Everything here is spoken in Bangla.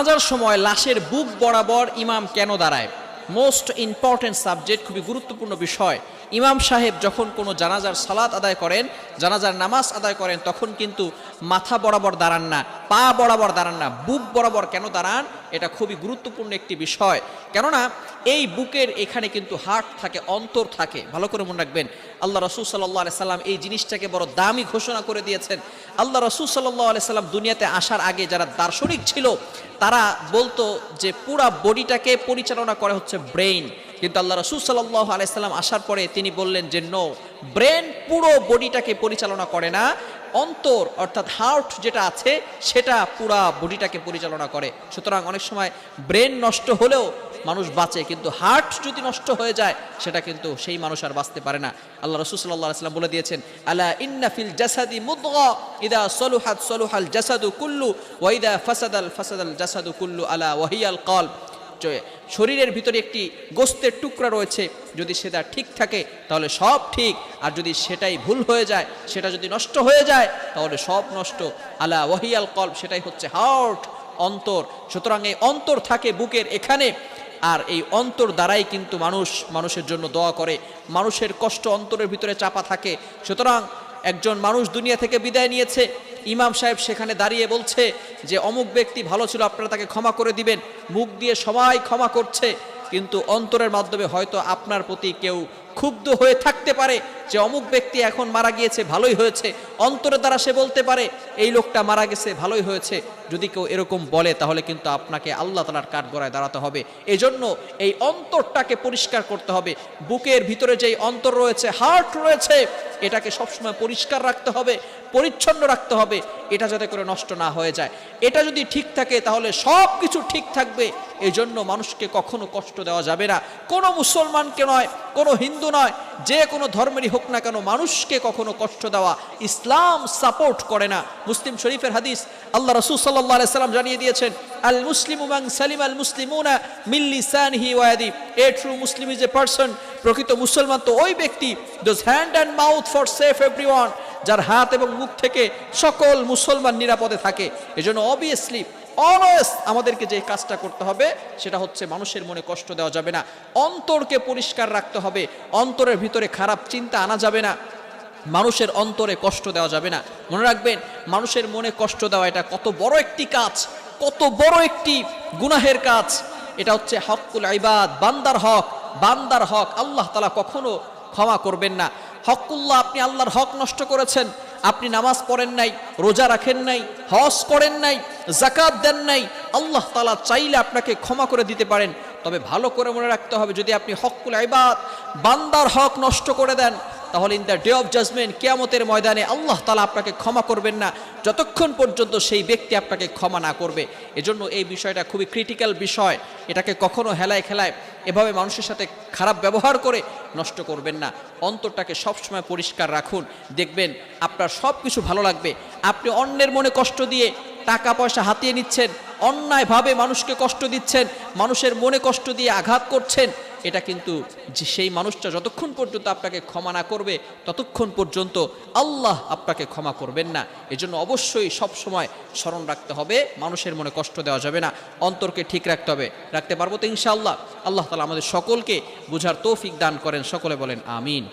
জানাজার সময় লাশের বুক বরাবর ইমাম কেন দাঁড়ায়? মোস্ট ইম্পর্টেন্ট সাবজেক্ট খুবই গুরুত্বপূর্ণ বিষয়। ইমাম সাহেব যখন কোনো জানাজার সালাত আদায় করেন, জানাজার নামাজ আদায় করেন, তখন কিন্তু মাথা বরাবর দাঁড়ান না। পা বরাবর দাঁড়ান না, বুক বরাবর কেন দাঁড়ান, এটা খুবই গুরুত্বপূর্ণ একটি বিষয়। কেননা, এই বুকের এখানে কিন্তু হার্ট থাকে, অন্তর থাকে। ভালো করে মনে রাখবেন, আল্লাহ রসুল সাল্লাহ আলি সাল্লাম এই জিনিসটাকে বড় দামি ঘোষণা করে দিয়েছেন। আল্লাহ রসুল সাল্লাহ আলি সাল্লাম দুনিয়াতে আসার আগে যারা দার্শনিক ছিল, তারা বলতো যে পুরা বডিটাকে পরিচালনা করে হচ্ছে ব্রেইন। কিন্তু আল্লাহ রসুল সাল্লাহ আলাইসাল্লাম আসার পরে তিনি বললেন যে, নো ব্রেন পুরো বডিটাকে পরিচালনা করে না অন্তর, অর্থাৎ হার্ট যেটা আছে, সেটা পুরা বডিটাকে পরিচালনা করে। সুতরাং অনেক সময় ব্রেন নষ্ট হলেও মানুষ বাঁচে, কিন্তু হার্ট যদি নষ্ট হয়ে যায়, সেটা কিন্তু সেই মানুষ আর বাঁচতে পারে না। আল্লাহ রসুল সাল্লাহ সাল্লাম বলে দিয়েছেন, আলা ইন্নাফিল জাসাদি মুদগা, ইদা সলুহাত সলুহাল জাসাদু কুল্লু ওয়াইদা ফাসাদাল ফাসাদাল জাসাদু কুল্লু আলা ওয়াহিয়াল কল শরীরের ভিতরে একটি গোস্তের টুকরা রয়েছে, যদি সেটা ঠিক থাকে, তাহলে সব ঠিক। আর যদি সেটাই ভুল হয়ে যায়, সেটা যদি নষ্ট হয়ে যায়, তাহলে সব নষ্ট। আলা ওয়াহিয়াল কল্প সেটাই হচ্ছে হার্ট অন্তর। সুতরাং এই অন্তর থাকে বুকের এখানে, আর এই অন্তর দ্বারাই কিন্তু মানুষ, মানুষের জন্য দোয়া করে। মানুষের কষ্ট অন্তরের ভিতরে চাপা থাকে। সুতরাং একজন মানুষ দুনিয়া থেকে বিদায় নিয়েছে ইমাম সাহেব সেখানে দাঁড়িয়ে বলছে যে, অমুক ব্যক্তি ভালো ছিল, আপনারা তাকে ক্ষমা করে দিবেন। মুখ দিয়ে সবাই ক্ষমা করছে। কিন্তু অন্তরের মাধ্যমে হয়তো আপনার প্রতি কেউ ক্ষুব্ধ হয়ে থাকতে পারে যে অমুক ব্যক্তি এখন মারা গিয়েছে, ভালোই হয়েছে। অন্তরের দ্বারা সে বলতে পারে, এই লোকটা মারা গেছে, ভালোই হয়েছে। যদি কেউ এরকম বলে, তাহলে কিন্তু আপনাকে আল্লাহ তালার কাঠ গড়ায় দাঁড়াতে হবে। এজন্য এই অন্তরটাকে পরিষ্কার করতে হবে। বুকের ভিতরে যেই অন্তর রয়েছে, হার্ট রয়েছে, এটাকে সবসময় পরিষ্কার রাখতে হবে, পরিচ্ছন্ন রাখতে হবে। এটা যাতে করে নষ্ট না হয়ে যায়। এটা যদি ঠিক থাকে, তাহলে সব কিছু ঠিক থাকবে। এই জন্য মানুষকে কখনো কষ্ট দেওয়া যাবে না। কোনো মুসলমানকে নয়, কোনো হিন্দু নয়, যে কোনো ধর্মেরই হোক না কেন মানুষকে কখনো কষ্ট দেওয়া, ইসলাম সাপোর্ট করে না। মুসলিম শরীফের হাদিস আল্লাহ রসুল সাল্লাহ সাল্লাম জানিয়ে দিয়েছেন, আল মুসলিম উমাং সালিম আল মুসলিম মুসলিমুনা মিল্লি সান হি ওয়াদি a true Muslim is a person প্রকৃত মুসলমান তো ওই ব্যক্তি those hand and mouth for safe every যার হাত এবং মুখ থেকে সকল মুসলমান নিরাপদে থাকে। এজন্য অবভিয়াসলি অলওয়েজ আমাদেরকে যে কাজটা করতে হবে, সেটা হচ্ছে মানুষের মনে কষ্ট দেওয়া যাবে না। অন্তরকে পরিষ্কার রাখতে হবে। অন্তরের ভিতরে খারাপ চিন্তা আনা যাবে না। মানুষের অন্তরে কষ্ট দেওয়া যাবে না। মনে রাখবেন, মানুষের মনে কষ্ট দেওয়া এটা কত বড় একটি কাজ, কত বড় একটি গুনাহের কাজ। এটা হচ্ছে হকুল আইবাদ বান্দার হক। বান্দার হক আল্লাহ তালা কখনো ক্ষমা করবেন না। হকুল্লাহ, আপনি আল্লাহর হক নষ্ট করেছেন, আপনি নামাজ পড়েন নাই, রোজা রাখেন নাই, হজ করেন নাই জাকাত দেন নাই, আল্লাহ তালা চাইলে আপনাকে ক্ষমা করে দিতে পারেন। তবে ভালো করে মনে রাখতে হবে, যদি আপনি হকুল আইবাদ বান্দার হক নষ্ট করে দেন তাহলে in the day of judgement কেয়ামতের ময়দানে আল্লাহ তালা আপনাকে ক্ষমা করবেন না। যতক্ষণ পর্যন্ত সেই ব্যক্তি আপনাকে ক্ষমা না করবে। এজন্য এই বিষয়টা খুবই ক্রিটিক্যাল বিষয়। এটাকে কখনো হেলায় খেলায় এভাবে মানুষের সাথে খারাপ ব্যবহার করে নষ্ট করবেন না। অন্তরটাকে সবসময় পরিষ্কার রাখুন। দেখবেন আপনার সব কিছু ভালো লাগবে। আপনি অন্যের মনে কষ্ট দিয়ে টাকা পয়সা হাতিয়ে নিচ্ছেন, অন্যায়ভাবে মানুষকে কষ্ট দিচ্ছেন, মানুষের মনে কষ্ট দিয়ে আঘাত করছেন এটা কিন্তু সেই মানুষটা যতক্ষণ পর্যন্ত আপনাকে ক্ষমা না করবে, ততক্ষণ পর্যন্ত আল্লাহ আপনাকে ক্ষমা করবেন না। এজন্য অবশ্যই সব সময় স্মরণ রাখতে হবে, মানুষের মনে কষ্ট দেওয়া যাবে না, অন্তরকে ঠিক রাখতে হবে। রাখতে পারব তো ইনশাআল্লাহ। আল্লাহ তালা আমাদের সকলকে বোঝার তৌফিক দান করেন, সকলে বলেন আমিন।